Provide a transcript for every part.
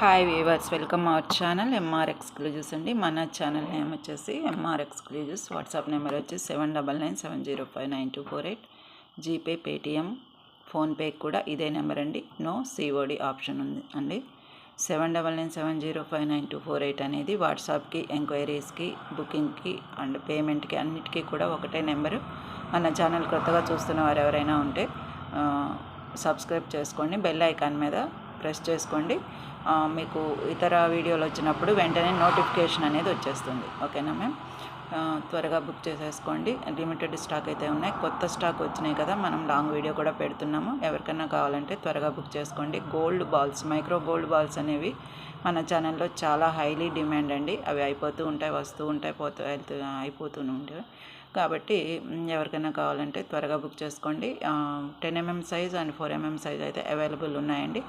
Hi viewers welcome our channel MR exclusives అండి. మన channel name వచ్చేసి ఎంఆర్ ఎక్స్క్లూజివ్స్ వాట్సాప్ నెంబర్ వచ్చి seven double nine seven zero five nine two four eight GPay Paytm PhonePe కూడా ఇదే number అండి. No COD option ఉంది అండి. Seven double nine seven zero five nine two four eight అనేది వాట్సాప్కి ఎంక్వైరీస్కి బుకింగ్కి and పేమెంట్కి అన్నిటికీ కూడా ఒకటే నెంబరు మన ఛానల్ కొత్తగా చూస్తున్న వారు ఎవరైనా ఉంటే సబ్స్క్రైబ్ చేసుకోండి. బెల్ ఐకాన్ మీద ప్రెస్ చేసుకోండి. మీకు ఇతర వీడియోలు వచ్చినప్పుడు వెంటనే నోటిఫికేషన్ అనేది వచ్చేస్తుంది. ఓకేనా మ్యామ్? త్వరగా బుక్ చేసేసుకోండి. లిమిటెడ్ స్టాక్ అయితే ఉన్నాయి. కొత్త స్టాక్ వచ్చినాయి కదా మనం లాంగ్ వీడియో కూడా పెడుతున్నాము. ఎవరికైనా కావాలంటే త్వరగా బుక్ చేసుకోండి. Gold balls micro gold balls అనేవి మన ఛానల్లో చాలా హైలీ డిమాండ్ అండి. అవి అయిపోతూ ఉంటాయి వస్తూ ఉంటాయి పోతూ వెళ్తూ అయిపోతూనే ఉంటాయి కాబట్టి ఎవరికైనా కావాలంటే త్వరగా బుక్ చేసుకోండి. Ten mm size and four mm size అయితే అవైలబుల్ ఉన్నాయండి.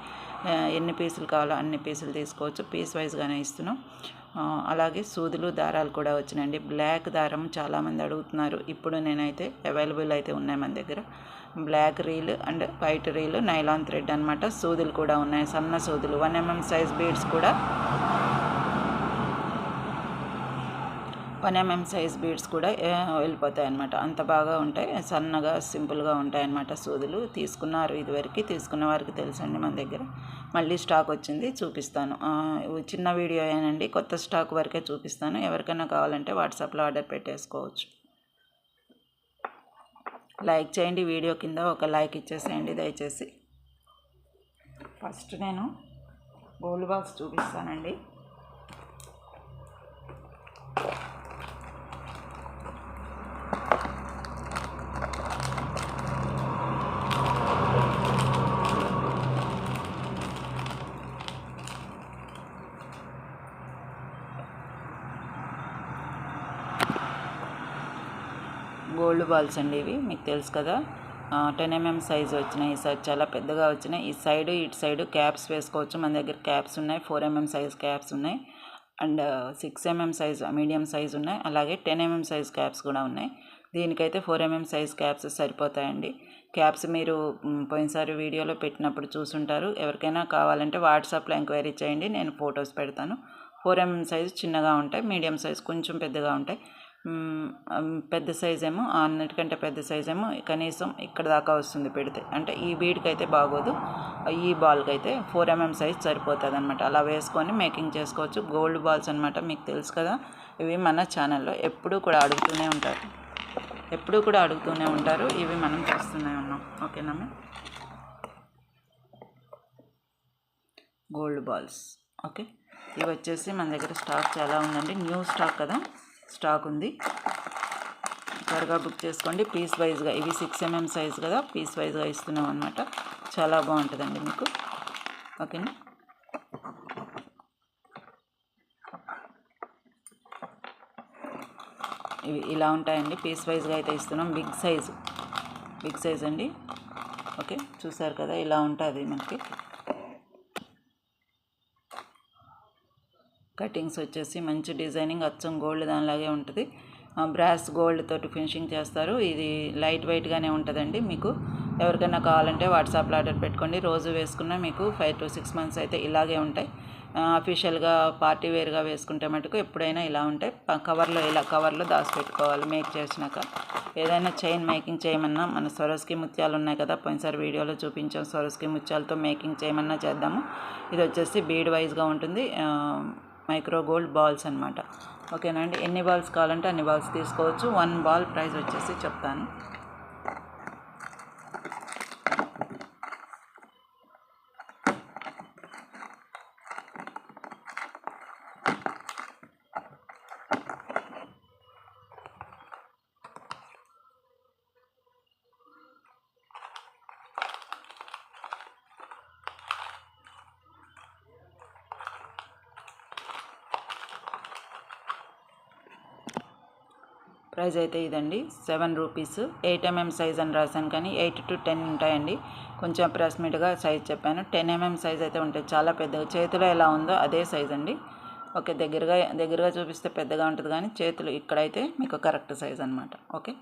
ఎన్ని పీసులు కావాలో అన్ని పీసులు తీసుకోవచ్చు. పీస్ వైజ్గానే ఇస్తున్నాం. అలాగే సూదులు దారాలు కూడా వచ్చినాయండి. బ్లాక్ దారం చాలామంది అడుగుతున్నారు. ఇప్పుడు నేనైతే అవైలబుల్ అయితే ఉన్నాయి మన దగ్గర. Black reel and white reel nylon thread అనమాట సూదులు కూడా ఉన్నాయి సన్న సూదులు. వన్ ఎంఎం సైజ్ బీడ్స్ కూడా. వన్ ఎంఎం సైజ్ బీడ్స్ కూడా వెళ్ళిపోతాయి అనమాట అంత బాగా ఉంటాయి సన్నగా సింపుల్గా ఉంటాయి అనమాట సూదులు. తీసుకున్నారు ఇదివరకు తీసుకున్న వారికి తెలుసండి మన దగ్గర. మళ్ళీ స్టాక్ వచ్చింది చూపిస్తాను. చిన్న వీడియో ఏనండి కొత్త స్టాక్ వరకే చూపిస్తాను. ఎవరికైనా కావాలంటే వాట్సాప్లో ఆర్డర్ పెట్టేసుకోవచ్చు. లైక్ చేయండి వీడియో కింద ఒక లైక్ ఇచ్చేసేయండి దయచేసి. ఫస్ట్ నేను గోల్డ్ బాక్స్ చూపిస్తానండి గోల్డ్ బాల్స్ అండి ఇవి మీకు తెలుసు కదా. టెన్ ఎంఎం సైజ్ వచ్చినాయి ఈ సైజ్ చాలా పెద్దగా వచ్చినాయి. ఈ సైడ్ ఇటు సైడ్ క్యాప్స్ వేసుకోవచ్చు. మన దగ్గర క్యాప్స్ ఉన్నాయి ఫోర్ ఎంఎం సైజ్ క్యాప్స్ ఉన్నాయి. And six mm size medium size ఉన్నాయి. అలాగే టెన్ ఎంఎం సైజ్ క్యాప్స్ కూడా ఉన్నాయి. దీనికైతే ఫోర్ ఎంఎం సైజ్ క్యాప్స్ సరిపోతాయండి. క్యాప్స్ మీరు పోయినసారి వీడియోలో పెట్టినప్పుడు చూసుంటారు. ఎవరికైనా కావాలంటే వాట్సాప్లో ఎంక్వైరీ చేయండి నేను ఫొటోస్ పెడతాను. ఫోర్ ఎంఎం సైజ్ చిన్నగా ఉంటాయి మీడియం సైజ్ కొంచెం పెద్దగా ఉంటాయి. పెద్ద సైజ్ ఏమో అన్నిటికంటే పెద్ద సైజ్ ఏమో కనీసం ఇక్కడ దాకా వస్తుంది పెడితే. అంటే ఈ బీడ్కి అయితే బాగోదు ఈ బాల్కి అయితే ఫోర్ ఎంఎం mm సైజ్ సరిపోతుంది అనమాట అలా వేసుకొని మేకింగ్ చేసుకోవచ్చు. గోల్డ్ బాల్స్ అనమాట మీకు తెలుసు కదా ఇవి మన ఛానల్లో ఎప్పుడూ కూడా అడుగుతూనే ఉంటారు. ఎప్పుడూ కూడా అడుగుతూనే ఉంటారు. ఇవి మనం చేస్తూనే ఉన్నాం. ఓకేనా మ్యామ్ గోల్డ్ బాల్స్ ఓకే? ఇవి వచ్చేసి మన దగ్గర స్టాక్ చాలా ఉందండి. న్యూ స్టాక్ కదా. స్టాక్ ఉంది. త్వరగా బుక్ చేసుకోండి. పీస్ వైజ్గా ఇవి సిక్స్ ఎంఎం సైజ్ కదా పీస్ వైజ్గా ఇస్తున్నాం అనమాట చాలా బాగుంటుందండి మీకు. ఓకేనా? ఇవి ఇలా ఉంటాయండి. పీస్ వైజ్గా అయితే ఇస్తున్నాం. Big size. బిగ్ సైజ్ అండి. ఓకే? చూసారు కదా ఇలా ఉంటుంది మనకి. కటింగ్స్ వచ్చేసి మంచి డిజైనింగ్ అచ్చం గోల్డ్ దానిలాగే ఉంటుంది. బ్రాస్ గోల్డ్ తోటి ఫినిషింగ్ చేస్తారు. ఇది లైట్ వెయిట్గానే ఉంటుందండి మీకు. ఎవరికైనా కావాలంటే వాట్సాప్లో ఆర్డర్ పెట్టుకోండి. రోజు వేసుకున్న మీకు ఫైవ్ టు సిక్స్ మంత్స్ అయితే ఇలాగే ఉంటాయి. అఫీషియల్గా పార్టీ వేర్గా వేసుకుంటే మటుకు ఎప్పుడైనా ఇలా ఉంటాయి. కవర్లో ఇలా కవర్లో దాచిపెట్టుకోవాలి. మేక్ చేసినాక ఏదైనా చైన్ మేకింగ్ చేయమన్నా మన సొరస్కి ముత్యాలు ఉన్నాయి కదా పోయినసారి వీడియోలో చూపించాం. సొరస్కి ముత్యాలతో మేకింగ్ చేయమన్నా చేద్దాము. ఇది వచ్చేసి బీడ్ వైజ్గా ఉంటుంది. మైక్రో గోల్డ్ బాల్స్ అనమాట ఓకేనా అండి? ఎన్ని బాల్స్ కావాలంటే అన్ని బాల్స్ తీసుకోవచ్చు. వన్ బాల్ ప్రైస్ వచ్చేసి చెప్తాను. ప్రైజ్ అయితే ఇదండి. Seven rupees. Eight mm size అని రాశాను కానీ ఎయిట్ టు టెన్ ఉంటాయండి. కొంచెం అప్రాక్సిమేట్గా సైజ్ చెప్పాను. టెన్ ఎంఎం సైజ్ అయితే ఉంటుంది చాలా పెద్దగా. చేతిలో ఎలా ఉందో అదే సైజ్ అండి. ఓకే దగ్గరగా దగ్గరగా చూపిస్తే పెద్దగా ఉంటుంది కానీ చేతులు ఇక్కడైతే మీకు కరెక్ట్ సైజ్ అనమాట okay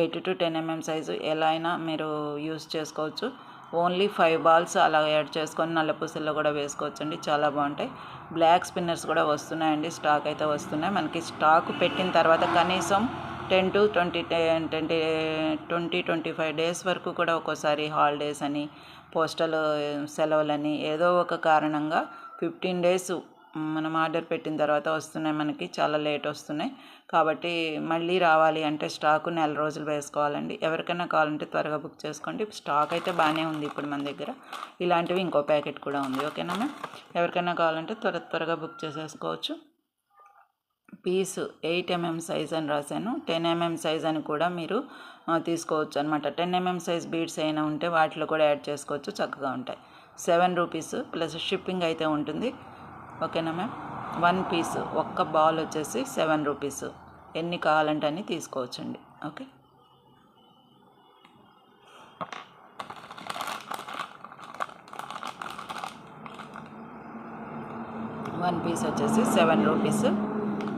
eight to ten mm size ఎలా అయినా మీరు యూస్ చేసుకోవచ్చు. ఓన్లీ ఫైవ్ బాల్స్ అలా యాడ్ చేసుకొని నల్ల పూసల్లో కూడా వేసుకోవచ్చండి. చాలా బాగుంటాయి. బ్లాక్ స్పిన్నర్స్ కూడా వస్తున్నాయండి. స్టాక్ అయితే వస్తున్నాయి. మనకి స్టాక్ పెట్టిన తర్వాత కనీసం ten to twenty twenty twenty twenty five days వరకు కూడా ఒక్కోసారి హాలిడేస్ అని పోస్టల్ సెలవులని ఏదో ఒక కారణంగా ఫిఫ్టీన్ డేస్ మనం ఆర్డర్ పెట్టిన తర్వాత వస్తున్నాయి మనకి చాలా లేట్ వస్తున్నాయి. కాబట్టి మళ్ళీ రావాలి అంటే స్టాకు నెల రోజులు వేసుకోవాలండి. ఎవరికైనా కావాలంటే త్వరగా బుక్ చేసుకోండి. స్టాక్ అయితే బాగానే ఉంది ఇప్పుడు మన దగ్గర. ఇలాంటివి ఇంకో ప్యాకెట్ కూడా ఉంది. ఓకేనా మ్యామ్? ఎవరికైనా కావాలంటే త్వర త్వరగా బుక్ చేసేసుకోవచ్చు. పీస్ ఎయిట్ ఎంఎం సైజ్ అని రాశాను. టెన్ ఎంఎం సైజ్ అని కూడా మీరు తీసుకోవచ్చు అనమాట టెన్ ఎంఎం సైజ్ బీడ్స్ అయినా ఉంటే వాటిలో కూడా యాడ్ చేసుకోవచ్చు. చక్కగా ఉంటాయి. సెవెన్ రూపీస్ ప్లస్ షిప్పింగ్ అయితే ఉంటుంది. ఓకేనా మ్యామ్? వన్ పీస్ ఒక్క బాల్ వచ్చేసి సెవెన్ రూపీస్. ఎన్ని కావాలంటే అన్ని తీసుకోవచ్చండి. ఓకే? వన్ పీస్ వచ్చేసి seven rupees.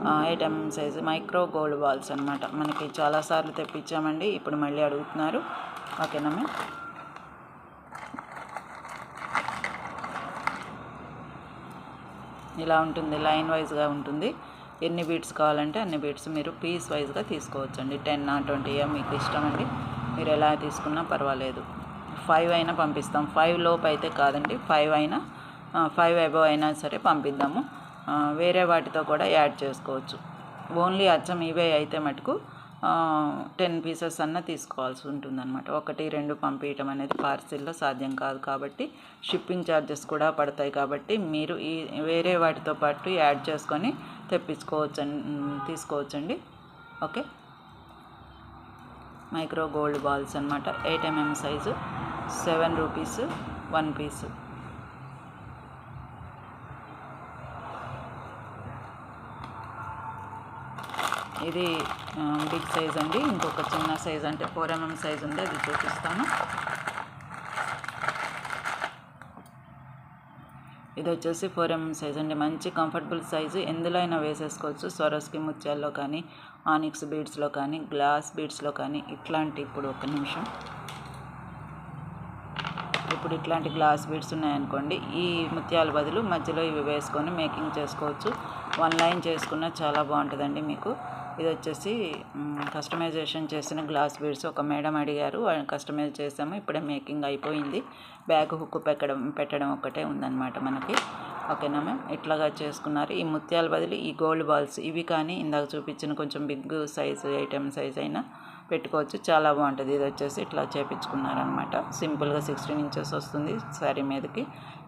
Item size micro gold balls అనమాట మనకి చాలాసార్లు తెప్పించామండి. ఇప్పుడు మళ్ళీ అడుగుతున్నారు. ఓకేనా మ్యామ్ ఇలా ఉంటుంది లైన్ వైజ్గా ఉంటుంది. ఎన్ని బీట్స్ కావాలంటే అన్ని బీట్స్ మీరు పీస్ వైజ్గా తీసుకోవచ్చండి. టెన్ ట్వంటీ మీకు ఇష్టం అండి మీరు ఎలా తీసుకున్నా పర్వాలేదు. ఫైవ్ అయినా పంపిస్తాం. ఫైవ్ లోపు అయితే కాదండి. ఫైవ్ అయినా ఫైవ్ అబవ్ అయినా సరే పంపిద్దాము. వేరే వాటితో కూడా యాడ్ చేసుకోవచ్చు. ఓన్లీ అచ్చం ఇవే అయితే మటుకు టెన్ పీసెస్ అన్న తీసుకోవాల్సి ఉంటుందన్నమాట. ఒకటి రెండు పంపించడం అనేది పార్సిల్లో సాధ్యం కాదు కాబట్టి షిప్పింగ్ ఛార్జెస్ కూడా పడతాయి కాబట్టి మీరు ఈ వేరే వాటితో పాటు యాడ్ చేసుకొని తెప్పించుకోవచ్చు తీసుకోవచ్చండి. ఓకే? మైక్రో గోల్డ్ బాల్స్ అనమాట eight mm size seven rupees one piece. ఇది బిగ్ సైజ్ అండి. ఇంకొక చిన్న సైజ్ అంటే ఫోర్ ఎంఎం సైజ్ ఉంది అది చూపిస్తాను. ఇది వచ్చేసి ఫోర్ ఎంఎం సైజ్ అండి. మంచి కంఫర్టబుల్ సైజు. ఎందులో అయినా వేసేసుకోవచ్చు. స్వరస్కి ముత్యాల్లో కానీ ఆనిక్స్ బీడ్స్లో కానీ గ్లాస్ బీడ్స్లో కానీ ఇట్లాంటి ఇప్పుడు ఒక నిమిషం. ఇప్పుడు ఇట్లాంటి గ్లాస్ బీడ్స్ ఉన్నాయనుకోండి ఈ ముత్యాల బదులు మధ్యలో ఇవి వేసుకొని మేకింగ్ చేసుకోవచ్చు. వన్ లైన్ చేసుకున్న చాలా బాగుంటుందండి మీకు. ఇది వచ్చేసి కస్టమైజేషన్ చేసిన గ్లాస్ బీడ్స్ ఒక మేడం అడిగారు. కస్టమైజ్ చేసాము. ఇప్పుడే మేకింగ్ అయిపోయింది. బ్యాగ్ హుక్ పెట్టడం పెట్టడం ఒక్కటే ఉందన్నమాట మనకి. ఓకేనా మ్యామ్? ఇట్లాగా చేసుకున్నారు. ఈ ముత్యాల బదులు ఈ గోల్డ్ బాల్స్ ఇవి కానీ ఇందాక చూపించిన కొంచెం బిగ్ సైజు ఐటమ్ సైజ్ అయినా పెట్టుకోవచ్చు. చాలా బాగుంటుంది. ఇది వచ్చేసి ఇట్లా చేపించుకున్నారనమాట సింపుల్గా సిక్స్టీన్ ఇంచెస్ వస్తుంది శారీ మీదకి.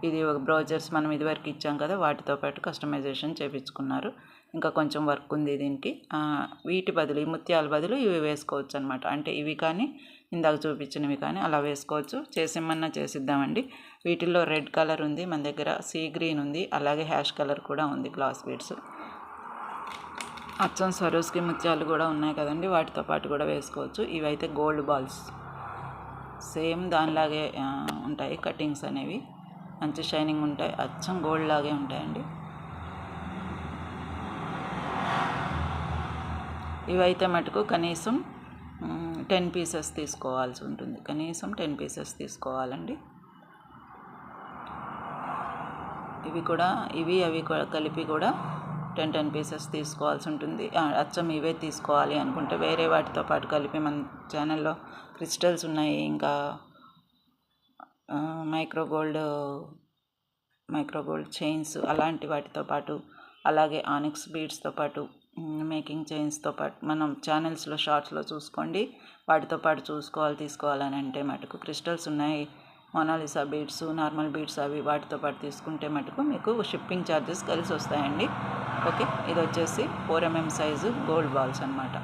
ఇది ఒక బ్రౌజర్స్ మనం ఇదివరకు ఇచ్చాం కదా వాటితో పాటు కస్టమైజేషన్ చేపించుకున్నారు. ఇంకా కొంచెం వర్క్ ఉంది దీనికి. వీటి బదులు ఈ ముత్యాల బదులు ఇవి వేసుకోవచ్చు అనమాట అంటే ఇవి కానీ ఇందాక చూపించినవి కానీ అలా వేసుకోవచ్చు. చేసిమ్మన్నా చేసిద్దామండి. వీటిల్లో రెడ్ కలర్ ఉంది మన దగ్గర సీ గ్రీన్ ఉంది అలాగే హ్యాష్ కలర్ కూడా ఉంది గ్లాస్ బీడ్స్. అచ్చం సరోస్కి ముత్యాలు కూడా ఉన్నాయి కదండి వాటితో పాటు కూడా వేసుకోవచ్చు. ఇవైతే గోల్డ్ బాల్స్. సేమ్ దానిలాగే ఉంటాయి కటింగ్స్ అనేవి. మంచి షైనింగ్ ఉంటాయి. అచ్చం గోల్డ్ లాగే ఉంటాయండి. ఇవైతే మటుకు కనీసం టెన్ పీసెస్ తీసుకోవాల్సి ఉంటుంది. కనీసం టెన్ పీసెస్ తీసుకోవాలండి. ఇవి కూడా ఇవి అవి కలిపి కూడా టెన్ టెన్ పీసెస్ తీసుకోవాల్సి ఉంటుంది. అచ్చం ఇవే తీసుకోవాలి అనుకుంటే వేరే వాటితో పాటు కలిపి మన ఛానల్లో క్రిస్టల్స్ ఉన్నాయి ఇంకా micro gold micro gold chains అలాంటి వాటితో పాటు అలాగే ఆనిక్స్ బీడ్స్తో పాటు మేకింగ్ చైన్స్తో పాటు మనం ఛానల్స్లో షార్ట్స్లో చూసుకోండి. వాటితో పాటు చూసుకోవాలి తీసుకోవాలని అంటే మటుకు క్రిస్టల్స్ ఉన్నాయి. మొనాలిసా బీడ్స్ నార్మల్ బీడ్స్ అవి వాటితో పాటు తీసుకుంటే మటుకు మీకు షిప్పింగ్ ఛార్జెస్ కలిసి వస్తాయండి. ఓకే? ఇది వచ్చేసి four mm size gold balls అనమాట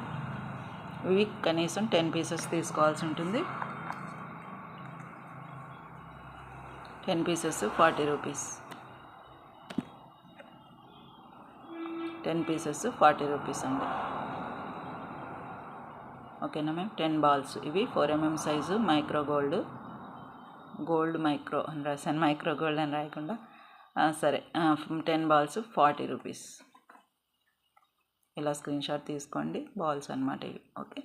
ఇవి కనీసం టెన్ పీసెస్ తీసుకోవాల్సి ఉంటుంది. Ten pieces forty rupees. Ten pieces forty rupees అండి. ఓకేనా మ్యామ్? Ten balls. ఇవి four mm size micro gold. Gold micro అని రాశాను. మైక్రో గోల్డ్ అని రాయకుండా. సరే. Ten balls forty rupees. ఇలా స్క్రీన్ షాట్ తీసుకోండి. బాల్స్ అనమాట ఇవి. ఓకే?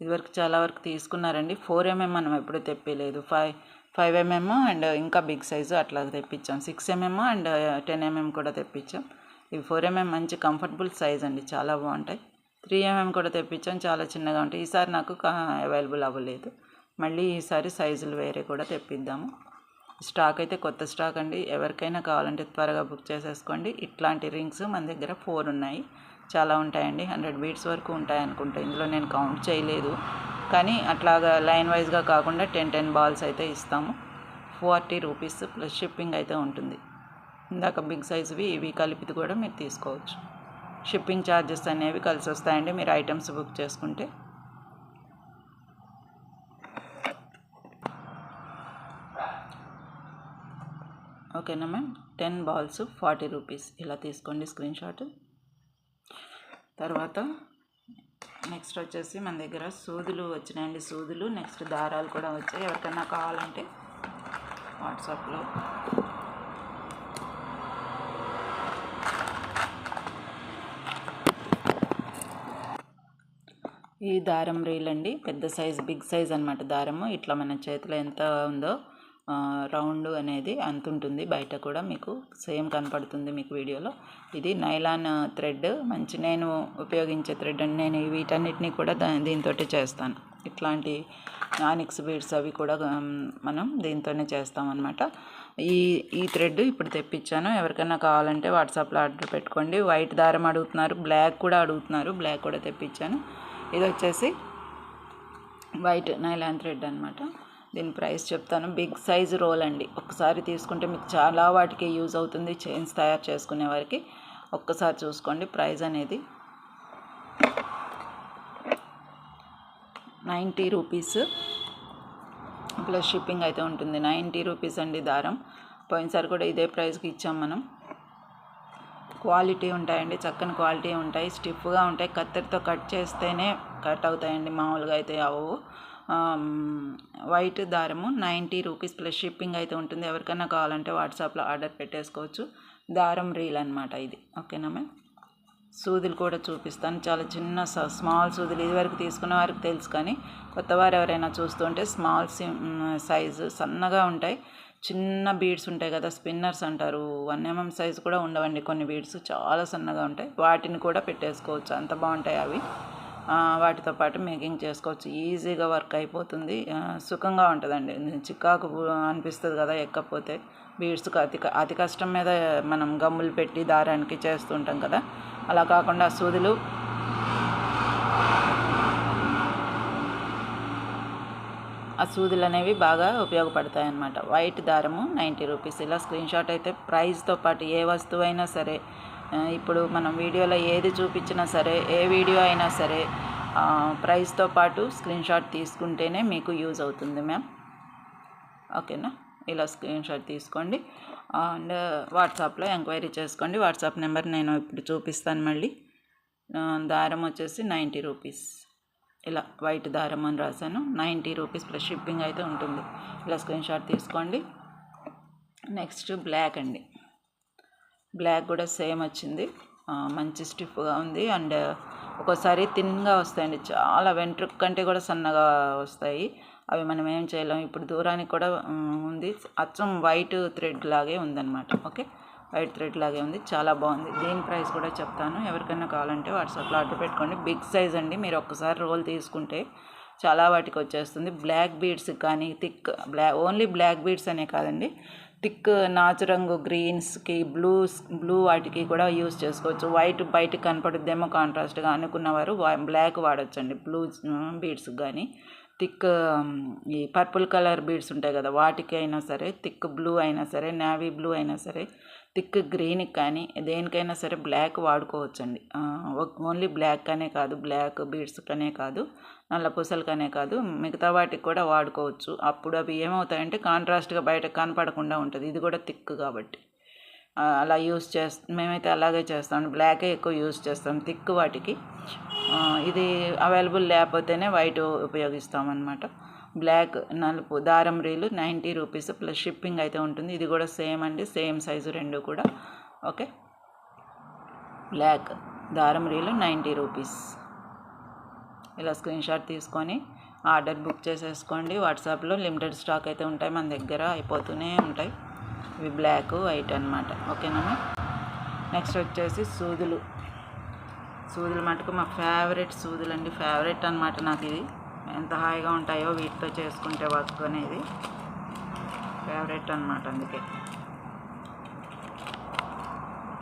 ఇదివరకు చాలా వరకు తీసుకున్నారండి. ఫోర్ ఎంఎం మనం ఎప్పుడు తెప్పలేదు. ఫైవ్ ఫైవ్ ఎంఎం అండ్ ఇంకా బిగ్ సైజు అట్లా తెప్పించాం. Six mm and ten mm కూడా తెప్పించాం. ఇవి ఫోర్ ఎంఎం మంచి కంఫర్టబుల్ సైజ్ అండి చాలా బాగుంటాయి. త్రీ ఎంఎం కూడా తెప్పించాం చాలా చిన్నగా ఉంటాయి. ఈసారి నాకు అవైలబుల్ అవ్వలేదు. మళ్ళీ ఈసారి సైజులు వేరే కూడా తెప్పిద్దాము. స్టాక్ అయితే కొత్త స్టాక్ అండి. ఎవరికైనా కావాలంటే త్వరగా బుక్ చేసేసుకోండి. ఇట్లాంటి రింగ్స్ మన దగ్గర ఫోర్ ఉన్నాయి. చాలా ఉంటాయండి. హండ్రెడ్ బీట్స్ వరకు ఉంటాయి అనుకుంటా. ఇందులో నేను కౌంట్ చేయలేదు. కానీ అట్లాగా లైన్ వైజ్గా కాకుండా టెన్ టెన్ బాల్స్ అయితే ఇస్తాము. ఫార్టీ రూపీస్ ప్లస్ షిప్పింగ్ అయితే ఉంటుంది. ఇందాక బిగ్ సైజువి ఇవి కలిపిది కూడా మీరు తీసుకోవచ్చు. షిప్పింగ్ ఛార్జెస్ అనేవి కలిసి వస్తాయండి. మీరు ఐటమ్స్ బుక్ చేసుకుంటే. ఓకేనా ma'am? Ten balls forty rupees. ఇలా తీసుకోండి స్క్రీన్ షాట్. తర్వాత నెక్స్ట్ వచ్చేసి మన దగ్గర సూదులు వచ్చినాయండి. సూదులు నెక్స్ట్ దారాలు కూడా వచ్చాయి. ఎవరికైనా కావాలంటే వాట్సాప్లో ఈ దారం రీల్ అండి పెద్ద సైజ్ బిగ్ సైజ్ అనమాట దారము. ఇట్లా మన చేతిలో ఎంత ఉందో రౌండ్ అనేది అంత ఉంటుంది. బయట కూడా మీకు సేమ్ కనపడుతుంది మీకు వీడియోలో. ఇది నైలాన్ థ్రెడ్. మంచి నేను ఉపయోగించే థ్రెడ్ అండి నేను వీటన్నిటిని కూడా దా దీంతో చేస్తాను. ఇట్లాంటి ఆనిక్స్ బీడ్స్ అవి కూడా మనం దీంతోనే చేస్తామన్నమాట ఈ ఈ థ్రెడ్ ఇప్పుడు తెప్పించాను. ఎవరికైనా కావాలంటే వాట్సాప్లో ఆర్డర్ పెట్టుకోండి. వైట్ దారం అడుగుతున్నారు. బ్లాక్ కూడా అడుగుతున్నారు. బ్లాక్ కూడా తెప్పించాను. ఇది వచ్చేసి వైట్ నైలాన్ థ్రెడ్ అనమాట దీని ప్రైస్ చెప్తాను. బిగ్ సైజ్ రోల్ అండి. ఒకసారి తీసుకుంటే మీకు చాలా వాటికి యూజ్ అవుతుంది. చైన్స్ తయారు చేసుకునే వారికి ఒక్కసారి చూసుకోండి. ప్రైస్ అనేది నైంటీ రూపీస్. ప్లస్ షిప్పింగ్ అయితే ఉంటుంది. నైంటీ రూపీస్ అండి దారం. పోయినసారి కూడా ఇదే ప్రైస్కి ఇచ్చాం మనం. క్వాలిటీ ఉంటాయండి చక్కని క్వాలిటీ ఉంటాయి స్టిఫ్గా ఉంటాయి. కత్తెరతో కట్ చేస్తేనే కట్ అవుతాయండి మామూలుగా అయితే అవు. వైట్ దారము నైంటీ రూపీస్ ప్లస్ షిప్పింగ్ అయితే ఉంటుంది. ఎవరికైనా కావాలంటే వాట్సాప్లో ఆర్డర్ పెట్టేసుకోవచ్చు. దారం రీల్ అనమాట ఇది. ఓకేనా మ్యామ్? సూదులు కూడా చూపిస్తాను. చాలా చిన్న స్మాల్ సూదులు. ఇదివరకు తీసుకున్న వారికి తెలుసు కానీ కొత్తవారు ఎవరైనా చూస్తుంటే స్మాల్ సైజు సన్నగా ఉంటాయి. చిన్న బీడ్స్ ఉంటాయి కదా స్పిన్నర్స్ అంటారు. వన్ ఎంఎం సైజ్ కూడా ఉండవండి కొన్ని బీడ్స్ చాలా సన్నగా ఉంటాయి. వాటిని కూడా పెట్టేసుకోవచ్చు. అంత బాగుంటాయి అవి. వాటితో పాటు మేకింగ్ చేసుకోవచ్చు. ఈజీగా వర్క్ అయిపోతుంది. సుఖంగా ఉంటుందండి. చికాకు అనిపిస్తుంది కదా ఎక్కపోతే బీడ్స్కి అతి అతి కష్టం మీద మనం గమ్ములు పెట్టి దారానికి చేస్తుంటాం కదా. అలా కాకుండా సూదులు ఆ సూదులు అనేవి బాగా ఉపయోగపడతాయి అన్నమాట వైట్ దారము నైంటీ రూపీస్. ఇలా స్క్రీన్ షాట్ అయితే ప్రైస్తో పాటు ఏ వస్తువు అయినా సరే ఇప్పుడు మనం వీడియోలో ఏది చూపించినా సరే ఏ వీడియో అయినా సరే ప్రైస్తో పాటు స్క్రీన్ షాట్ తీసుకుంటేనే మీకు యూజ్ అవుతుంది మ్యామ్. ఓకేనా? ఇలా స్క్రీన్ షాట్ తీసుకోండి. అండ్ వాట్సాప్లో ఎంక్వైరీ చేసుకోండి. వాట్సాప్ నెంబర్ నేను ఇప్పుడు చూపిస్తాను మళ్ళీ. దారం వచ్చేసి నైంటీ రూపీస్. ఇలా వైట్ దారం అని రాశాను. నైంటీ రూపీస్ ప్లస్ షిప్పింగ్ అయితే ఉంటుంది. ఇలా స్క్రీన్ షాట్ తీసుకోండి. నెక్స్ట్ బ్లాక్ అండి. బ్లాక్ కూడా సేమ్ వచ్చింది. మంచి స్టిఫ్గా ఉంది. అండ్ ఒక్కోసారి థిన్గా వస్తాయండి. చాలా వెంట్రుక్ కంటే కూడా సన్నగా వస్తాయి. అవి మనం ఏం చేయలేం. ఇప్పుడు దూరానికి కూడా ఉంది. అచ్చం వైట్ థ్రెడ్ లాగే ఉందన్నమాట. ఓకే? వైట్ థ్రెడ్ లాగే ఉంది. చాలా బాగుంది. దీని ప్రైస్ కూడా చెప్తాను. ఎవరికైనా కావాలంటే వాట్సాప్లో ఆర్డర్ పెట్టుకోండి. బిగ్ సైజ్ అండి. మీరు ఒక్కసారి రోల్ తీసుకుంటే చాలా వాటికి వచ్చేస్తుంది. బ్లాక్ బీడ్స్ కానీ థిక్ బ్లా ఓన్లీ బ్లాక్ బీడ్స్ అనే కాదండి. థిక్ నాచురంగు గ్రీన్స్కి బ్లూస్ బ్లూ వాటికి కూడా యూస్ చేసుకోవచ్చు. వైట్ బయటకు కనపడుద్దేమో కాంట్రాస్ట్గా అనుకున్నవారు బ్లాక్ వాడచ్చండి. బ్లూ బీడ్స్ కానీ థిక్ ఈ పర్పుల్ కలర్ బీడ్స్ ఉంటాయి కదా వాటికి అయినా సరే థిక్ బ్లూ అయినా సరే నావీ బ్లూ అయినా సరే థిక్ గ్రీన్కి కానీ దేనికైనా సరే బ్లాక్ వాడుకోవచ్చండి. ఓన్లీ బ్లాక్ అనే కాదు బ్లాక్ బీడ్స్ కనే కాదు నల్ల పూసలకనే కాదు మిగతా వాటికి కూడా వాడుకోవచ్చు. అప్పుడు అవి ఏమవుతాయంటే కాంట్రాస్ట్గా బయట కనపడకుండా ఉంటుంది. ఇది కూడా థిక్ కాబట్టి. అలా యూస్ చేస్తా మేమైతే అలాగే చేస్తాం. బ్లాకే ఎక్కువ యూస్ చేస్తాం. థిక్ వాటికి. ఇది అవైలబుల్ లేకపోతేనే వైట్ ఉపయోగిస్తాం అన్నమాట బ్లాక్ నలుపు దారం reel ninety rupees plus shipping అయితే ఉంటుంది. ఇది కూడా సేమ్ అండి సేమ్ సైజు రెండు కూడా. ఓకే? బ్లాక్ దారం రీలు నైంటీ రూపీస్. ఇలా స్క్రీన్షాట్ తీసుకొని ఆర్డర్ బుక్ చేసేసుకోండి. వాట్సాప్లో లిమిటెడ్ స్టాక్ అయితే ఉంటాయి మన దగ్గర అయిపోతూనే ఉంటాయి. ఇవి బ్లాక్ వైట్ అనమాట ఓకేనా నెక్స్ట్ వచ్చేసి సూదులు. సూదులు మటుకు మా ఫేవరెట్ సూదులు అండి ఫేవరెట్ అనమాట నాకు ఇది. ఎంత హాయిగా ఉంటాయో వీటితో చేసుకుంటే వర్క్ అనేది ఫేవరెట్ అనమాట అందుకే.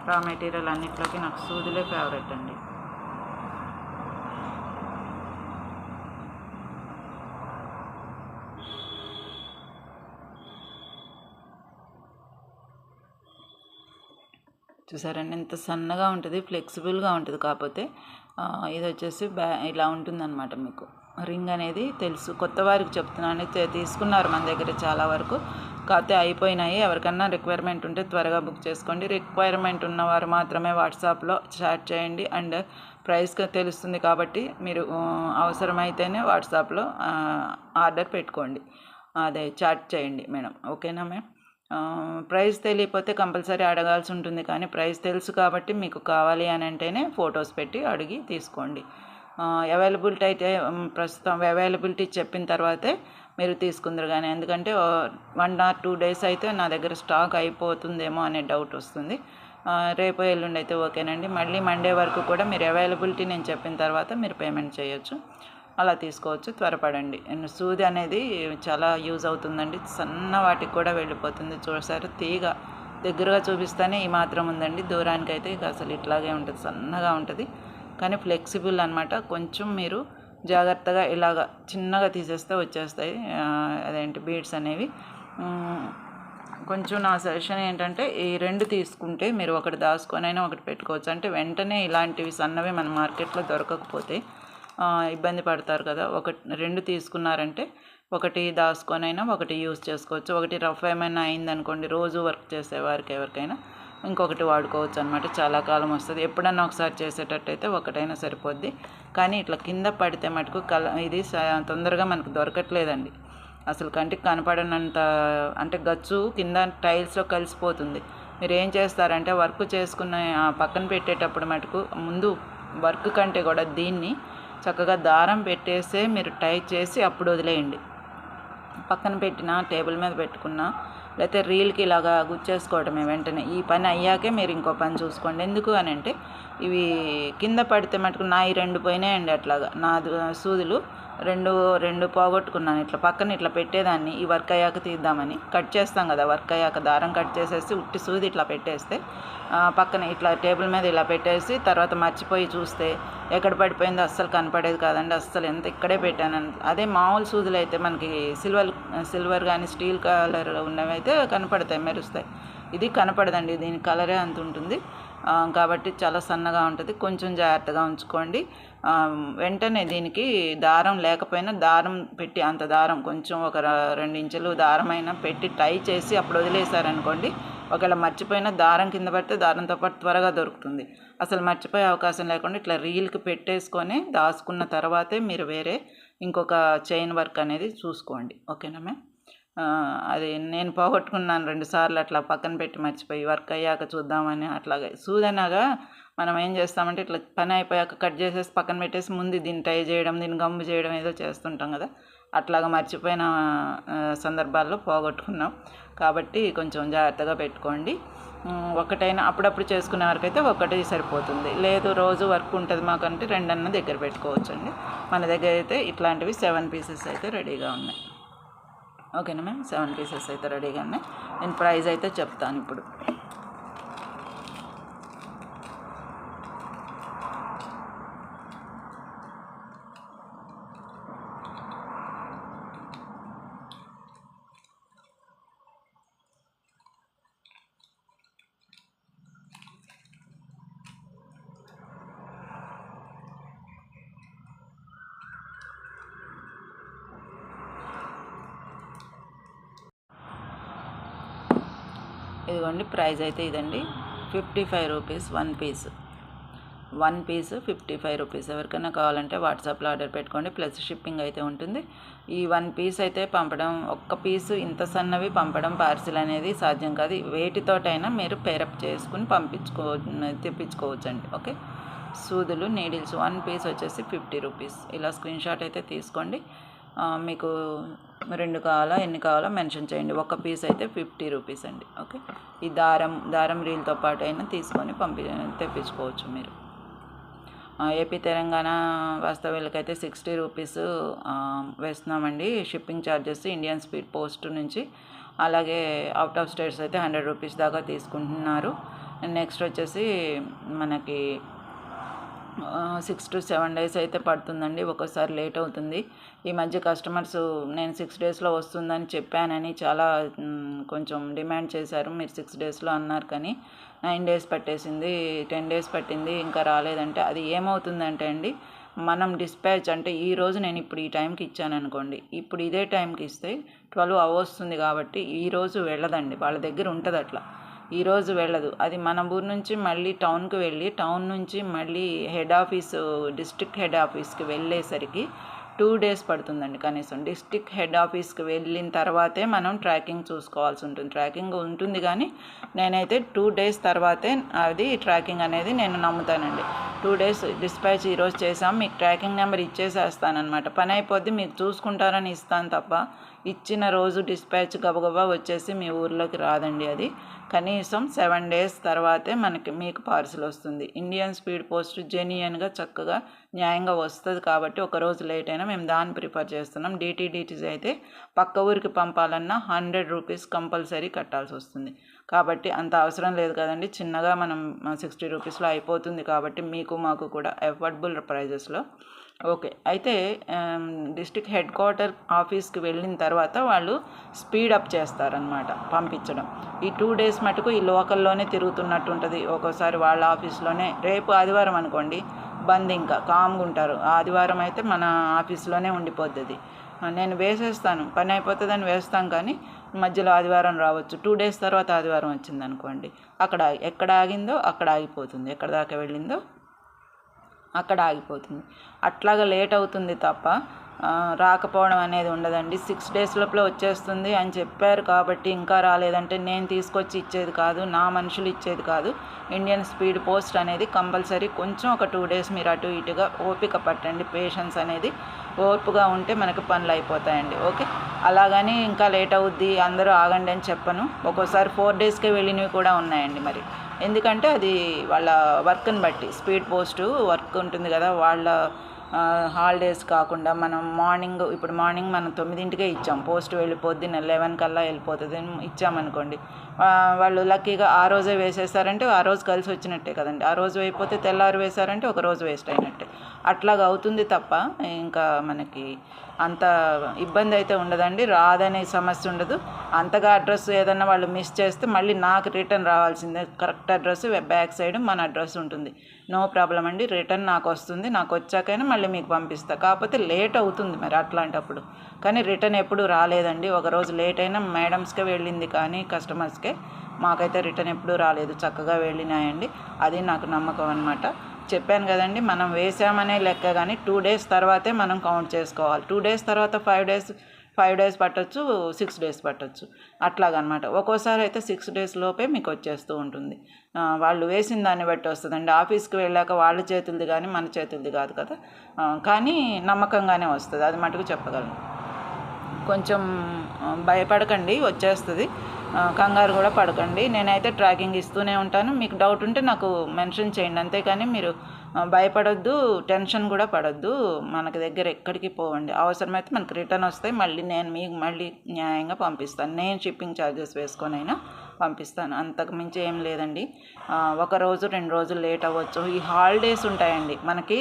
రా మెటీరియల్ అన్నిట్లోకి నాకు సూదులే ఫేవరెట్ అండి. చూసారండి ఎంత సన్నగా ఉంటుంది ఫ్లెక్సిబుల్గా ఉంటుంది కాకపోతే ఇది వచ్చేసి బ్యా ఇలా ఉంటుందన్నమాట మీకు. రింగ్ అనేది తెలుసు. కొత్త వారికి చెప్తున్నాను. తీసుకున్నారు మన దగ్గర చాలా వరకు. కాకపోతే అయిపోయినాయి. ఎవరికన్నా రిక్వైర్మెంట్ ఉంటే త్వరగా బుక్ చేసుకోండి. రిక్వైర్మెంట్ ఉన్నవారు మాత్రమే వాట్సాప్లో చాట్ చేయండి. అండ్ ప్రైస్ తెలుస్తుంది కాబట్టి మీరు అవసరమైతేనే వాట్సాప్లో ఆర్డర్ పెట్టుకోండి. అదే చాట్ చేయండి మేడం. ఓకేనా మేడం? ప్రైస్ తెలియకపోతే కంపల్సరీ అడగాల్సి ఉంటుంది. కానీ ప్రైస్ తెలుసు కాబట్టి మీకు కావాలి అని అంటేనే ఫొటోస్ పెట్టి అడిగి తీసుకోండి. అవైలబిలిటీ అయితే ప్రస్తుతం అవైలబిలిటీ చెప్పిన తర్వాతే మీరు తీసుకుందరు కానీ ఎందుకంటే వన్ ఆర్ టూ డేస్ అయితే నా దగ్గర స్టాక్ అయిపోతుందేమో అనే డౌట్ వస్తుంది. రేపు ఎల్లుండి అయితే ఓకేనండి. మళ్ళీ మండే వరకు కూడా మీరు అవైలబిలిటీ నేను చెప్పిన తర్వాత మీరు పేమెంట్ చేయొచ్చు. అలా తీసుకోవచ్చు త్వరపడండి. అండ్ సూది అనేది చాలా యూజ్ అవుతుందండి. సన్న వాటికి కూడా వెళ్ళిపోతుంది. చూసారు తీగ దగ్గరగా చూపిస్తేనే ఈ మాత్రం ఉందండి. దూరానికి అయితే ఇక అసలు ఇట్లాగే ఉంటుంది. సన్నగా ఉంటుంది. కానీ ఫ్లెక్సిబుల్ అనమాట కొంచెం మీరు జాగ్రత్తగా ఇలాగ చిన్నగా తీసేస్తే వచ్చేస్తాయి. అదేంటి బీడ్స్ అనేవి. కొంచెం నా సజెషన్ ఏంటంటే ఈ రెండు తీసుకుంటే మీరు ఒకటి దాచుకొని అయినా ఒకటి పెట్టుకోవచ్చు. అంటే వెంటనే ఇలాంటివి సన్నవి మన మార్కెట్లో దొరకకపోతే ఇబ్బంది పడతారు కదా. ఒకటి రెండు తీసుకున్నారంటే ఒకటి దాచుకొనైనా ఒకటి యూస్ చేసుకోవచ్చు. ఒకటి రఫ్ ఏమైనా అయిందనుకోండి రోజు వర్క్ చేసేవారికి ఎవరికైనా. ఇంకొకటి వాడుకోవచ్చు అనమాట చాలా కాలం వస్తుంది. ఎప్పుడన్నా ఒకసారి చేసేటట్టయితే ఒకటైనా సరిపోద్ది. కానీ ఇట్లా కింద పడితే మటుకు కల ఇది తొందరగా మనకు దొరకట్లేదండి. అసలు కంటికి కనపడనంత అంటే గచ్చు కింద టైల్స్లో కలిసిపోతుంది. మీరు ఏం చేస్తారంటే వర్క్ చేసుకున్న పక్కన పెట్టేటప్పుడు మటుకు ముందు వర్క్ కంటే కూడా దీన్ని చక్కగా దారం పెట్టేసే మీరు టై చేసి అప్పుడు వదిలేయండి. పక్కన పెట్టిన టేబుల్ మీద పెట్టుకున్న లేకపోతే రీల్కి ఇలాగా గుచ్చేసుకోవడమే వెంటనే. ఈ పని అయ్యాకే మీరు ఇంకో పని చూసుకోండి. ఎందుకు అని అంటే ఇవి కింద పడితే మటుకు నా ఈ రెండు పోయినాయండి అట్లాగా. నా సూదులు రెండు రెండు పోగొట్టుకున్నాను. ఇట్లా పక్కన ఇట్లా పెట్టేదాన్ని. ఈ వర్క్ అయ్యాక తీద్దామని. కట్ చేస్తాం కదా వర్క్ అయ్యాక దారం కట్ చేసేసి ఉట్టి సూది ఇట్లా పెట్టేస్తే పక్కన ఇట్లా టేబుల్ మీద ఇలా పెట్టేసి తర్వాత మర్చిపోయి చూస్తే ఎక్కడ పడిపోయిందో అస్సలు కనపడేది కాదండి. అస్సలు ఎంత ఇక్కడే పెట్టాను. అదే మామూలు సూదులు అయితే మనకి సిల్వర్ సిల్వర్ కానీ స్టీల్ కలర్ ఉన్నవి అయితే కనపడతాయి మెరుస్తాయి. ఇది కనపడదండి. దీని కలరే అంత ఉంటుంది. కాబట్టి చాలా సన్నగా ఉంటుంది. కొంచెం జాగ్రత్తగా ఉంచుకోండి. వెంటనే దీనికి దారం లేకపోయినా దారం పెట్టి అంత దారం కొంచెం ఒక రెండు ఇంచులు దారం అయినా పెట్టి టై చేసి అప్పుడు వదిలేశారనుకోండి ఒకవేళ మర్చిపోయినా దారం కింద పడితే దారంతో పాటు త్వరగా దొరుకుతుంది. అసలు మర్చిపోయే అవకాశం లేకుండా ఇట్లా రీల్కి పెట్టేసుకొని దాచుకున్న తర్వాతే మీరు వేరే ఇంకొక చైన్ వర్క్ అనేది చూసుకోండి. ఓకేనా మ్యామ్? అది నేను పోగొట్టుకున్నాను రెండు సార్లు అట్లా పక్కన పెట్టి మర్చిపోయి వర్క్ అయ్యాక చూద్దామని అట్లాగే. సూదనగా మనం ఏం చేస్తామంటే ఇట్లా పని అయిపోయాక కట్ చేసేసి పక్కన పెట్టేసి ముందు దీన్ని టై చేయడం దీన్ని గమ్ము చేయడం ఏదో చేస్తుంటాం కదా. అట్లాగా మర్చిపోయిన సందర్భాల్లో పోగొట్టుకున్నాం. కాబట్టి కొంచెం జాగ్రత్తగా పెట్టుకోండి. ఒకటైనా అప్పుడప్పుడు చేసుకునే వరకైతే అయితే ఒకటి సరిపోతుంది. లేదు రోజు వర్క్ ఉంటుంది మాకంటే రెండన్న దగ్గర పెట్టుకోవచ్చండి. మన దగ్గర అయితే ఇట్లాంటివి సెవెన్ పీసెస్ అయితే రెడీగా ఉన్నాయి. ఓకేనా మ్యామ్? సెవెన్ పీసెస్ అయితే రెడీగా ఉన్నాయి. నేను ప్రైస్ అయితే చెప్తాను ఇప్పుడు. ప్రైజ్ ప్రైస్ అయితే ఇదండి. Fifty five rupees one piece. One piece fifty five rupees. ఎవరికైనా కావాలంటే వాట్సాప్లో ఆర్డర్ పెట్టుకోండి. ప్లస్ షిప్పింగ్ అయితే ఉంటుంది. ఈ వన్ పీస్ అయితే పంపడం ఒక్క పీసు ఇంత సన్నవి పంపడం పార్సిల్ అనేది సాధ్యం కాదు. వేటితోటైనా మీరు పేరప్ చేసుకుని పంపించుకో తెప్పించుకోవచ్చు అండి ఓకే? సూదులు నీడిల్స్ వన్ పీస్ వచ్చేసి ఫిఫ్టీ రూపీస్. ఇలా స్క్రీన్ షాట్ అయితే తీసుకోండి. మీకు రెండు కావాలా ఎన్ని కావాలో మెన్షన్ చేయండి. ఒక పీస్ అయితే ఫిఫ్టీ రూపీస్ అండి. ఓకే? ఈ దారం దారం రీల్తో పాటు అయినా తీసుకొని పంపి తెప్పించుకోవచ్చు మీరు. ఏపీ తెలంగాణ వాస్తవ్యులకైతే sixty rupees వేస్తున్నామండి. Shipping charges Indian speed post నుంచి. అలాగే అవుట్ ఆఫ్ స్టేట్స్ అయితే హండ్రెడ్ రూపీస్ దాకా తీసుకుంటున్నారు. నెక్స్ట్ వచ్చేసి మనకి సిక్స్ టు సెవెన్ డేస్ అయితే పడుతుందండి. ఒక్కోసారి లేట్ అవుతుంది. ఈ మధ్య కస్టమర్స్ నేను సిక్స్ డేస్లో వస్తుందని చెప్పానని చాలా కొంచెం డిమాండ్ చేశారు. మీరు సిక్స్ డేస్లో అన్నారు కానీ నైన్ డేస్ పట్టేసింది టెన్ డేస్ పట్టింది ఇంకా రాలేదంటే అది ఏమవుతుందంటే అండి మనం డిస్పాచ్ అంటే ఈ రోజు నేను ఇప్పుడు ఈ టైంకి ఇచ్చాను అనుకోండి. ఇప్పుడు ఇదే టైంకి ఇస్తే ట్వెల్వ్ అవర్స్ ఉంది కాబట్టి ఈ రోజు వెళ్ళదండి. వాళ్ళ దగ్గర ఉంటుంది అట్లా ఈరోజు వెళ్ళదు. అది మన ఊరు నుంచి మళ్ళీ టౌన్కి వెళ్ళి టౌన్ నుంచి మళ్ళీ హెడ్ ఆఫీసు డిస్ట్రిక్ట్ హెడ్ ఆఫీస్కి వెళ్ళేసరికి టూ డేస్ పడుతుందండి కనీసం. డిస్ట్రిక్ట్ హెడ్ ఆఫీస్కి వెళ్ళిన తర్వాతే మనం ట్రాకింగ్ చూసుకోవాల్సి ఉంటుంది. ట్రాకింగ్ ఉంటుంది కానీ నేనైతే టూ డేస్ తర్వాతే అది ట్రాకింగ్ అనేది నేను నమ్ముతానండి. టూ డేస్ డిస్పాచ్ ఈరోజు చేసాం మీకు ట్రాకింగ్ నెంబర్ ఇచ్చేసేస్తానమాట పని అయిపోద్ది మీకు చూసుకుంటారని ఇస్తాను తప్ప ఇచ్చిన రోజు డిస్పాచ్ గబగబా వచ్చేసి మీ ఊర్లోకి రాదండి అది. కనీసం సెవెన్ డేస్ తర్వాతే మనకి మీకు పార్సిల్ వస్తుంది. ఇండియన్ స్పీడ్ పోస్ట్ జెన్యున్గా చక్కగా న్యాయంగా వస్తుంది కాబట్టి ఒక రోజు లేట్ అయినా మేము దాన్ని ప్రిఫర్ చేస్తున్నాం. డిటీడీటీస్ అయితే పక్క ఊరికి పంపాలన్నా హండ్రెడ్ రూపీస్ కంపల్సరీ కట్టాల్సి వస్తుంది. కాబట్టి అంత అవసరం లేదు కదండి. చిన్నగా మనం సిక్స్టీ రూపీస్లో అయిపోతుంది కాబట్టి మీకు మాకు కూడా అఫోర్డబుల్ ప్రైజెస్లో ఓకే. అయితే డిస్ట్రిక్ట్ హెడ్ క్వార్టర్ ఆఫీస్కి వెళ్ళిన తర్వాత వాళ్ళు స్పీడ్ అప్ చేస్తారనమాట పంపించడం. ఈ టూ డేస్ మటుకు ఈ లోకల్లోనే తిరుగుతున్నట్టు ఉంటుంది ఒక్కోసారి వాళ్ళ ఆఫీస్లోనే రేపు ఆదివారం అనుకోండి బంద్ ఇంకా కామ్గా ఉంటారు. ఆదివారం అయితే మన ఆఫీస్లోనే ఉండిపోద్ది నేను వేసేస్తాను. పని అయిపోతుందని వేస్తాం కానీ మధ్యలో ఆదివారం రావచ్చు. టూ డేస్ తర్వాత ఆదివారం వచ్చింది అనుకోండి అక్కడ ఎక్కడ ఆగిందో అక్కడ ఆగిపోతుంది. ఎక్కడ దాకా వెళ్ళిందో అక్కడ ఆగిపోతుంది. అట్లాగా లేట్ అవుతుంది తప్ప రాకపోవడం అనేది ఉండదండి. సిక్స్ డేస్ లోపల వచ్చేస్తుంది అని చెప్పారు కాబట్టి ఇంకా రాలేదంటే నేను తీసుకొచ్చి ఇచ్చేది కాదు నా మనుషులు ఇచ్చేది కాదు. ఇండియన్ స్పీడ్ పోస్ట్ అనేది కంపల్సరీ కొంచెం ఒక టూ డేస్ మీరు అటు ఇటుగా ఓపిక పట్టండి పేషెన్స్ అనేది ఓర్పుగా ఉంటే మనకు పనులు అయిపోతాయండి. ఓకే? అలాగని ఇంకా లేట్ అవుద్ది అందరూ ఆగండి అని చెప్పను. ఒక్కోసారి ఫోర్ డేస్కే వెళ్ళినవి కూడా ఉన్నాయండి మరి. ఎందుకంటే అది వాళ్ళ వర్క్ని బట్టి స్పీడ్ పోస్టు వర్క్ ఉంటుంది కదా వాళ్ళ హాలిడేస్ కాకుండా మనం మార్నింగ్ ఇప్పుడు మార్నింగ్ మనం తొమ్మిదింటికే ఇచ్చాం పోస్ట్ వెళ్ళిపోద్ది లెవెన్ కల్లా వెళ్ళిపోతుంది ఇచ్చామనుకోండి వాళ్ళు లక్కీగా ఆ రోజే వేసేసారంటే ఆ రోజు కలిసి వచ్చినట్టే కదండి. ఆ రోజు అయిపోతే తెల్లారు వేశారంటే ఒక రోజు వేస్ట్ అయినట్టే. అట్లాగా అవుతుంది తప్ప ఇంకా మనకి అంత ఇబ్బంది అయితే ఉండదండి. రాదనే సమస్య ఉండదు. అంతగా అడ్రస్ ఏదన్నా వాళ్ళు మిస్ చేస్తే మళ్ళీ నాకు రిటర్న్ రావాల్సిందే. కరెక్ట్ అడ్రస్ బ్యాక్ సైడ్ మన అడ్రస్ ఉంటుంది. నో ప్రాబ్లం అండి. రిటర్న్ నాకు వస్తుంది. నాకు వచ్చాకైనా మళ్ళీ మీకు పంపిస్తా. కాకపోతే లేట్ అవుతుంది మరి అట్లాంటప్పుడు. కానీ రిటర్న్ ఎప్పుడు రాలేదండి. ఒక రోజు లేట్ అయినా మేడమ్స్కే వెళ్ళింది కానీ కస్టమర్స్కి మాకైతే రిటర్న్ ఎప్పుడూ రాలేదు. చక్కగా వెళ్ళినాయండి. అది నాకు నమ్మకం అనమాట చెప్పాను కదండి మనం వేసామనే లెక్క కానీ టూ డేస్ తర్వాతే మనం కౌంట్ చేసుకోవాలి. టూ డేస్ తర్వాత ఫైవ్ డేస్ ఫైవ్ డేస్ పట్టొచ్చు సిక్స్ డేస్ పట్టొచ్చు. అట్లాగనమాట ఒక్కోసారి అయితే సిక్స్ డేస్ లోపే మీకు వచ్చేస్తూ ఉంటుంది. వాళ్ళు వేసిన దాన్ని బట్టి వస్తుందండి. ఆఫీస్కి వెళ్ళాక వాళ్ళ చేతులది కానీ మన చేతులది కాదు కదా. కానీ నమ్మకంగానే వస్తుంది. అది మటుకు చెప్పగలను. కొంచెం భయపడకండి వచ్చేస్తుంది. కంగారు కూడా పడకండి. నేనైతే ట్రాకింగ్ ఇస్తూనే ఉంటాను. మీకు డౌట్ ఉంటే నాకు మెన్షన్ చేయండి. అంతేకాని మీరు భయపడొద్దు టెన్షన్ కూడా పడొద్దు. మనకి దగ్గర ఎక్కడికి పోవండి. అవసరమైతే మనకు రిటర్న్ వస్తాయి మళ్ళీ నేను మీకు మళ్ళీ న్యాయంగా పంపిస్తాను. నేను షిప్పింగ్ ఛార్జెస్ వేసుకొనైనా పంపిస్తాను. అంతకు మించి ఏం లేదండి. ఒక రోజు రెండు రోజులు లేట్ అవ్వచ్చు. ఈ హాలిడేస్ ఉంటాయండి. మనకి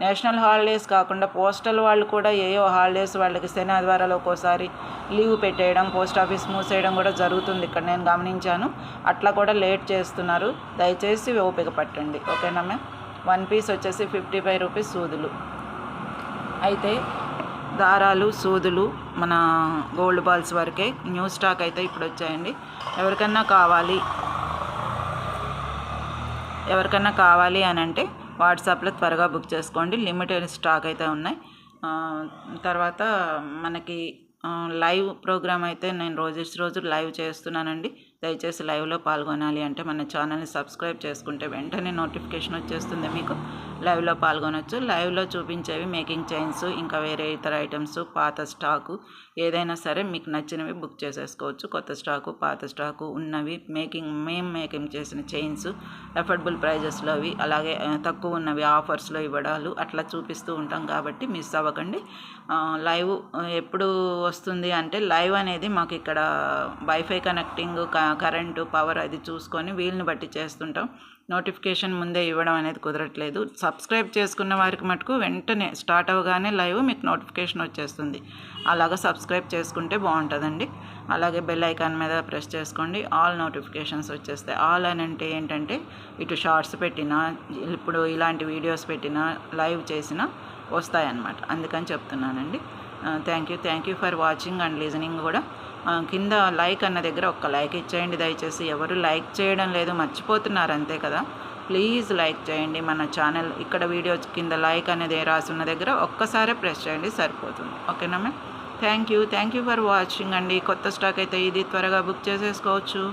నేషనల్ హాలిడేస్ కాకుండా పోస్టల్ వాళ్ళు కూడా ఏయో హాలిడేస్ వాళ్ళకి శని ఆదివారాలు ఒక్కోసారి లీవ్ పెట్టేయడం పోస్ట్ ఆఫీస్ మూసేయడం కూడా జరుగుతుంది. ఇక్కడ నేను గమనించాను. అట్లా కూడా లేట్ చేస్తున్నారు. దయచేసి ఓపిక పట్టండి. ఓకేనా మ్యామ్? వన్ పీస్ వచ్చేసి ఫిఫ్టీ ఫైవ్ రూపీస్ సూదులు. అయితే దారాలు సూదులు మన గోల్డ్ బాల్స్ వరకే. న్యూ స్టాక్ అయితే ఇప్పుడు వచ్చాయండి. ఎవరికన్నా కావాలి ఎవరికన్నా కావాలి అని అంటే వాట్సాప్లో త్వరగా బుక్ చేసుకోండి. లిమిటెడ్ స్టాక్ అయితే ఉన్నాయి. తర్వాత మనకి లైవ్ ప్రోగ్రామ్ అయితే నేను రోజు రోజు లైవ్ చేస్తున్నానండి. దయచేసి లైవ్లో పాల్గొనాలి అంటే మన ఛానల్ని సబ్స్క్రైబ్ చేసుకుంటే వెంటనే నోటిఫికేషన్ వచ్చేస్తుంది మీకు. లైవ్లో పాల్గొనవచ్చు లైవ్లో చూపించేవి మేకింగ్ చైన్స్ ఇంకా వేరే ఇతర ఐటమ్స్ పాత స్టాకు ఏదైనా సరే మీకు నచ్చినవి బుక్ చేసేసుకోవచ్చు. కొత్త స్టాకు పాత స్టాకు ఉన్నవి మేకింగ్ మేము మేకింగ్ చేసిన చైన్స్ అఫోర్డబుల్ ప్రైజెస్లో అవి అలాగే తక్కువ ఉన్నవి ఆఫర్స్లో ఇవ్వడాలు అట్లా చూపిస్తూ ఉంటాం కాబట్టి మిస్ అవ్వకండి. లైవ్ ఎప్పుడు వస్తుంది అంటే లైవ్ అనేది మాకు ఇక్కడ వైఫై కనెక్టింగ్ కరెంటు పవర్ అది చూసుకొని వీళ్ళని బట్టి చేస్తుంటాం. నోటిఫికేషన్ ముందే ఇవ్వడం అనేది కుదరట్లేదు. సబ్స్క్రైబ్ చేసుకున్న వారికి మటుకు వెంటనే స్టార్ట్ అవగానే లైవ్ మీకు నోటిఫికేషన్ వచ్చేస్తుంది. అలాగా సబ్స్క్రైబ్ చేసుకుంటే బాగుంటుందండి. అలాగే బెల్ ఐకాన్ మీద ప్రెస్ చేసుకోండి. ఆల్ నోటిఫికేషన్స్ వచ్చేస్తాయి ఆల్ అని అంటే ఏంటంటే ఇటు షార్ట్స్ పెట్టినా ఇప్పుడు ఇలాంటి వీడియోస్ పెట్టినా లైవ్ చేసినా వస్తాయన్నమాట. అందుకని చెప్తున్నానండి. Thank you. Thank you for watching and listening కూడా. కింద లైక్ అన్న దగ్గర ఒక్క లైక్ ఇచ్చేయండి దయచేసి. ఎవరు లైక్ చేయడం లేదు మర్చిపోతున్నారు అంతే కదా. ప్లీజ్ లైక్ చేయండి మన ఛానల్. ఇక్కడ వీడియో కింద లైక్ అనేది రాసున్న దగ్గర ఒక్కసారే ప్రెస్ చేయండి సరిపోతుంది. ఓకేనా ma'am? Thank you. Thank you for watching అండి. కొత్త స్టాక్ అయితే ఇది త్వరగా బుక్ చేసేసుకోవచ్చు.